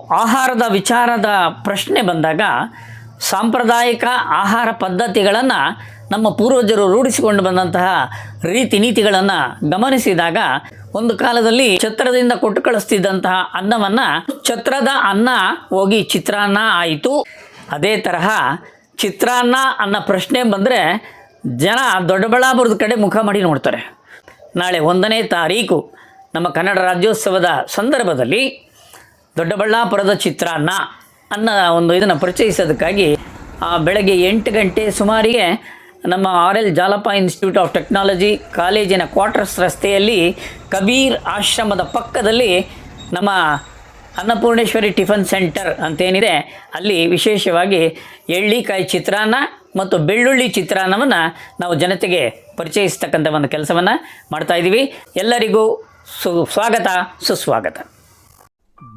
ಆಹಾರದ ವಿಚಾರದ ಪ್ರಶ್ನೆ ಬಂದಾಗ ಸಾಂಪ್ರದಾಯಿಕ ಆಹಾರ ಪದ್ಧತಿಗಳನ್ನು ನಮ್ಮ ಪೂರ್ವಜರು ರೂಢಿಸಿಕೊಂಡು ಬಂದಂತಹ ರೀತಿ ನೀತಿಗಳನ್ನು ಗಮನಿಸಿದಾಗ ಒಂದು ಕಾಲದಲ್ಲಿ ಛತ್ರದಿಂದ ಕೊಟ್ಟು ಕಳಿಸ್ತಿದ್ದಂತಹ ಅನ್ನವನ್ನು ಛತ್ರದ ಅನ್ನ ಹೋಗಿ ಚಿತ್ರಾನ್ನ ಆಯಿತು. ಅದೇ ತರಹ ಚಿತ್ರಾನ್ನ ಅನ್ನೋ ಪ್ರಶ್ನೆ ಬಂದರೆ ಜನ ದೊಡ್ಡಬಳ್ಳಾಪುರದ ಕಡೆ ಮುಖ ಮಾಡಿ ನೋಡ್ತಾರೆ. ನಾಳೆ ಒಂದನೇ ತಾರೀಕು ನಮ್ಮ ಕನ್ನಡ ರಾಜ್ಯೋತ್ಸವದ ಸಂದರ್ಭದಲ್ಲಿ ದೊಡ್ಡಬಳ್ಳಾಪುರದ ಚಿತ್ರಾನ್ನ ಅನ್ನೋ ಒಂದು ಇದನ್ನು ಪರಿಚಯಿಸೋದಕ್ಕಾಗಿ ಬೆಳಗ್ಗೆ ಎಂಟು ಗಂಟೆ ಸುಮಾರಿಗೆ ನಮ್ಮ R L Jalappa institute of technology ಕಾಲೇಜಿನ ಕ್ವಾರ್ಟರ್ಸ್ ರಸ್ತೆಯಲ್ಲಿ ಕಬೀರ್ ಆಶ್ರಮದ ಪಕ್ಕದಲ್ಲಿ ನಮ್ಮ ಅನ್ನಪೂರ್ಣೇಶ್ವರಿ ಟಿಫನ್ ಸೆಂಟರ್ ಅಂತೇನಿದೆ, ಅಲ್ಲಿ ವಿಶೇಷವಾಗಿ ಎಳ್ಳಿಕಾಯಿ ಚಿತ್ರಾನ್ನ ಮತ್ತು ಬೆಳ್ಳುಳ್ಳಿ ಚಿತ್ರಾನ್ನವನ್ನು ನಾವು ಜನತೆಗೆ ಪರಿಚಯಿಸ್ತಕ್ಕಂಥ ಒಂದು ಕೆಲಸವನ್ನು ಮಾಡ್ತಾ ಇದ್ದೀವಿ ಎಲ್ಲರಿಗೂ ಸು, ಸ್ವಾಗತ, ಸುಸ್ವಾಗತ.